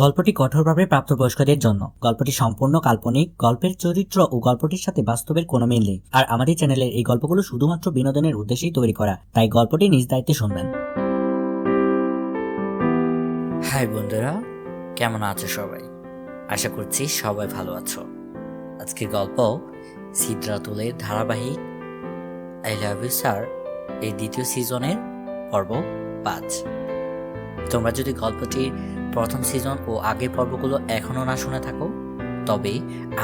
গল্পটি কঠোরভাবে প্রাপ্তবয়স্কদের জন্য। গল্পটি সম্পূর্ণ কাল্পনিক, গল্পের চরিত্র ও গল্পটির সাথে বাস্তবের কোনো মিল নেই। আর আমাদের চ্যানেলের এই গল্পগুলো শুধুমাত্র বিনোদনের উদ্দেশ্যেই তৈরি করা, তাই গল্পটি নিজ দায়িত্বে শুনবেন। হাই বন্ধুরা, কেমন আছো সবাই? আশা করছি সবাই ভালো আছো। আজকের গল্প সিদ্রাতুলের ধারাবাহিক আই লাভ ইউ স্যার এই দ্বিতীয় সিজনের পর্ব পাঁচ। তোমরা যদি গল্পটির প্রথম সিজন ও আগের পর্বগুলো এখনও না শুনে থাকো, তবে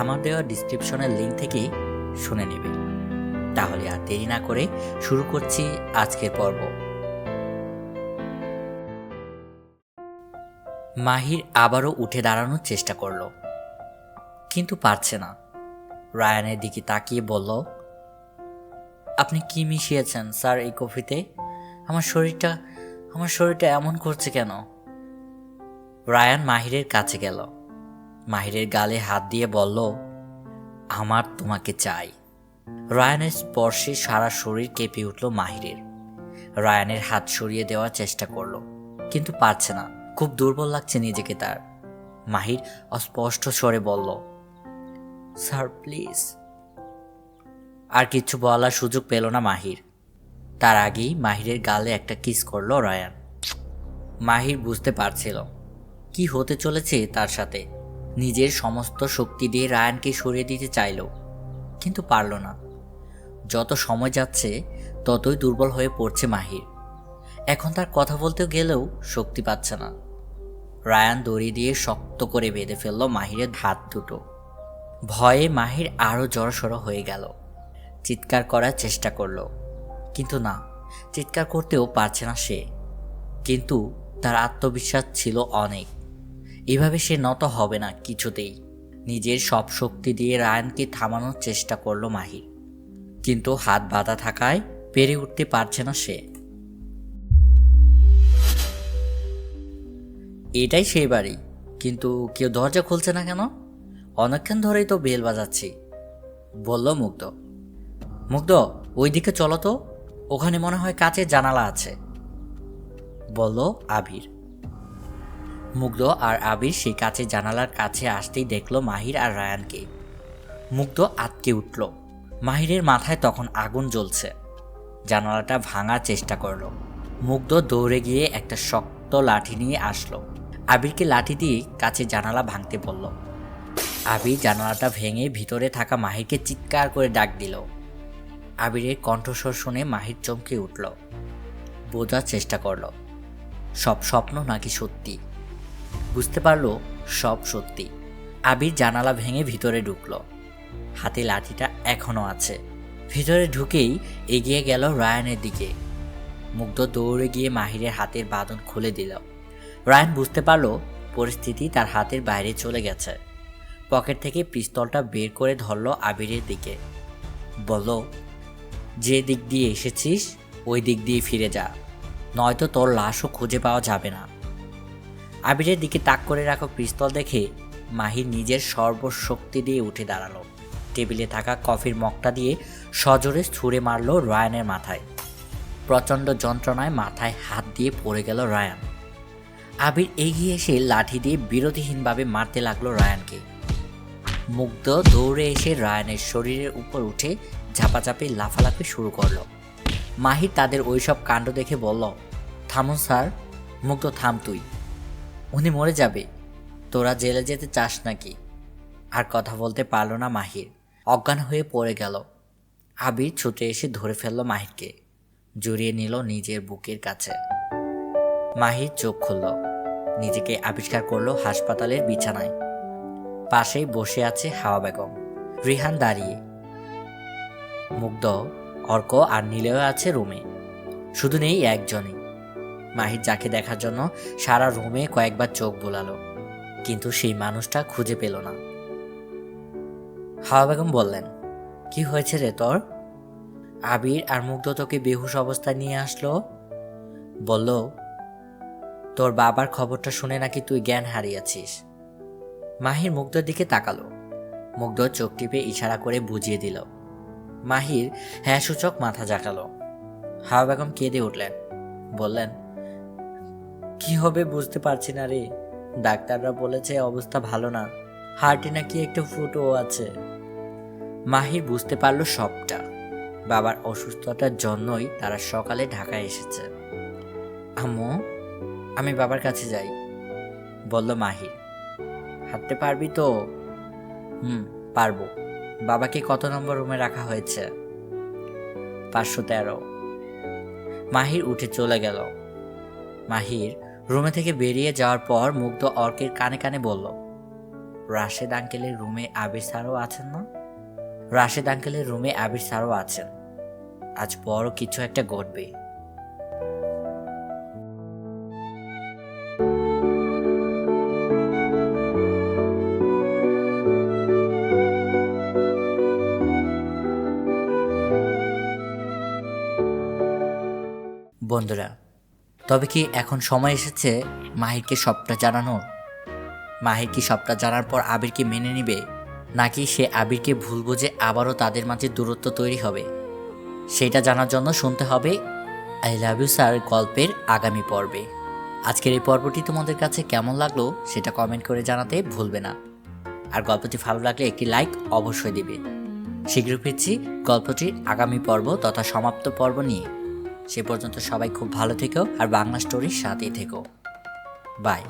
আমার দেওয়া ডিসক্রিপশনের লিঙ্ক থেকে শুনে নেবে। তাহলে আর দেরি না করে শুরু করছি আজকের পর্ব। মাহির আবারও উঠে দাঁড়ানোর চেষ্টা করল, কিন্তু পারছে না। রায়ানের দিকে তাকিয়ে বলল, আপনি কি মিশিয়েছেন স্যার এই কফিতে? আমার শরীরটা আমার শরীরটা এমন করছে কেন? রায়ান মাহিরের কাছে গেল। মাহিরের গালে হাত দিয়ে বলল, আমার তোমাকে চাই। রায়ানের স্পর্শে সারা শরীর কেঁপে উঠল মাহিরের। রায়ানের হাত সরিয়ে দেওয়ার চেষ্টা করল, কিন্তু পারছে না। খুব দুর্বল লাগছে নিজেকে তার। মাহির অস্পষ্ট স্বরে বলল, স্যার, প্লিজ। আর কিছু বলার সুযোগ পেল না মাহির। তার আগেই মাহিরের গালে একটা কিস করল রায়ান। মাহির বুঝতে পারছিল কি হতে চলেছে তার সাথে? নিজের সমস্ত শক্তি দিয়ে রায়ানকে সরিয়ে দিতে চাইল, কিন্তু পারল না। যত সময় যাচ্ছে, ততই দুর্বল হয়ে পড়ছে মাহির। এখন তার কথা বলতেও গেলেও শক্তি পাচ্ছে না। রায়ান দড়ি দিয়ে শক্ত করে বেঁধে ফেলল মাহিরের হাত দুটো। ভয়ে মাহির আরও জড়সড় হয়ে গেল। চিৎকার করার চেষ্টা করল, কিন্তু না, চিৎকার করতেও পারছে না সে। কিন্তু তার আত্মবিশ্বাস ছিল অনেক। এভাবে সে নত হবে না কিছুতেই। নিজের সব শক্তি দিয়ে রায়ানকে থামানোর চেষ্টা করল মাহির। কিন্তু হাত বাঁধা থাকায় পেরে উঠতে পারছে না সে। এটাই সেই বাড়ি। কিন্তু কেউ দরজা খুলছে না কেন? অনেকক্ষণ ধরেই তো বেল বাজাচ্ছি। বলল মুগ্ধ। মুগ্ধ, ওইদিকে চলো তো। ওখানে মনে হয় কাচের জানালা আছে। বলল আবির। মুগ্ধ আর আবির সেই কাচের জানালার কাছে আসতেই দেখল মাহির আর রায়ানকে। মুগ্ধ আটকে উঠল। মাহিরের মাথায় তখন আগুন জ্বলছে। জানালাটা ভাঙার চেষ্টা করল। মুগ্ধ দৌড়ে গিয়ে একটা শক্ত লাঠি নিয়ে আসলো। আবিরকে লাঠি দিয়ে কাছে জানালা ভাঙতে বলল। আবির জানালাটা ভেঙে ভিতরে থাকা মাহিরকে চিৎকার করে ডাক দিল। আবিরের কণ্ঠস্বর শুনে মাহির চমকে উঠল। বোঝার চেষ্টা করল। সব স্বপ্ন নাকি সত্যি? বুঝতে পারল সব সত্যি। আবির জানালা ভেঙে ভিতরে ঢুকলো। হাতে লাঠিটা এখনও আছে। ভিতরে ঢুকেই এগিয়ে গেল রায়ানের দিকে। মুগ্ধ দৌড়ে গিয়ে মাহিরের হাতের বাঁধন খুলে দিল। রায়ান বুঝতে পারল পরিস্থিতি তার হাতের বাইরে চলে গেছে। পকেট থেকে পিস্তলটা বের করে ধরল আবিরের দিকে। বলল, যে দিক দিয়ে এসেছিস, ওই দিক দিয়ে ফিরে যা। নয়তো তোর লাশও খুঁজে পাওয়া যাবে না। আবিরের দিকে তাক করে রাখা পিস্তল দেখে মাহি নিজের সর্বশক্তি দিয়ে উঠে দাঁড়াল। টেবিলে থাকা কফির মগটা দিয়ে সজোরে ছুঁড়ে মারলো রায়ানের মাথায়। প্রচণ্ড যন্ত্রণায় মাথায় হাত দিয়ে পড়ে গেল রায়ান। আবির এগিয়ে এসে লাঠি দিয়ে বিরতিহীনভাবে মারতে লাগল রায়ানকে। মুগ্ধ দৌড়ে এসে রায়ানের শরীরের উপর উঠে ঝাপাঝাপি লাফালাফি শুরু করল। মাহির তাদের ওইসব কাণ্ড দেখে বলল, থামুন স্যার, মুগ্ধ থাম তুই। উনি মরে যাবে। তোরা জেলে যেতে চাস নাকি? আর কথা বলতে পারল না মাহির। অজ্ঞান হয়ে পড়ে গেল। আবির ছুটে এসে ধরে ফেলল মাহিরকে। জড়িয়ে নিল নিজের বুকের কাছে। মাহির চোখ খুলল। নিজেকে আবিষ্কার করল হাসপাতালের বিছানায়। পাশেই বসে আছে হাওয়া বেগম। রিহান দাঁড়িয়ে। মুগ্ধ, অর্ক আর নীলেও আছে রুমে। শুধু নেই একজনই। মাহির যাকে দেখার জন্য সারা রুমে কয়েকবার চোখ বোলালো, কিন্তু সেই মানুষটা খুঁজে পেল না। হাওয়া বেগম বললেন, কি হয়েছে রে তোর? আবির আর মুগ্ধ তোকে বেহুশ অবস্থায় নিয়ে আসলো। বলল, তোর বাবার খবরটা শুনে নাকি তুই জ্ঞান হারিয়েছিস? মাহির মুগ্ধর দিকে তাকালো। মুগ্ধ চোখ টিপে ইশারা করে বুঝিয়ে দিল। মাহির হ্যাঁ সূচক মাথা জাকালো হাওয়া বেগম কেঁদে উঠলেন, বললেন কি হবে বুঝতে পারছি না রে। ডাক্তাররা বলেছে অবস্থা ভালো না। হার্টে নাকি একটু ফুটো আছে। মাহির বুঝতে পারল সবটা। বাবার অসুস্থতার জন্যই তারা সকালে ঢাকায় এসেছে। আম্মু, আমি বাবার কাছে যাই, বলল মাহির। হাঁটতে পারবি তো? হুম, পারব। বাবাকে কত নম্বর রুমে রাখা হয়েছে? পাঁচশো তেরো। মাহির উঠে চলে গেল। মাহির রুমে থেকে বেরিয়ে যাওয়ার পর মুগ্ধ অর্কের কানে কানে বলল, রাশেদ আঙ্কেলের রুমে আবির স্যারও আছেন না? রাশেদ আঙ্কেলের রুমে আবির স্যারও আছেন। আজ বড় কিছু একটা ঘটবে। বন্ধুরা তবে কি এখন সময় এসেছে মাহিরকে সবটা জানানোর মাহির কি সবটা জানার পর আবিরকে মেনে নিবে? নাকি সে আবিরকে ভুল বুঝে আবারও তাদের মাঝে দূরত্ব তৈরি হবে? সেটা জানার জন্য শুনতে হবে আই লাভ ইউ স্যার গল্পের আগামী পর্বে। আজকের এই পর্বটি তোমাদের কাছে কেমন লাগল সেটা কমেন্ট করে জানাতে ভুলবে না। আর গল্পটি ভালো লাগলে একটি লাইক অবশ্যই দিবে। শীঘ্র ফিরছি গল্পটির আগামী পর্ব তথা সমাপ্ত পর্ব নিয়ে। সে পর্যন্ত সবাই খুব ভালো থেকো আর বাংলা স্টোরির সাথেই থেকো। বাই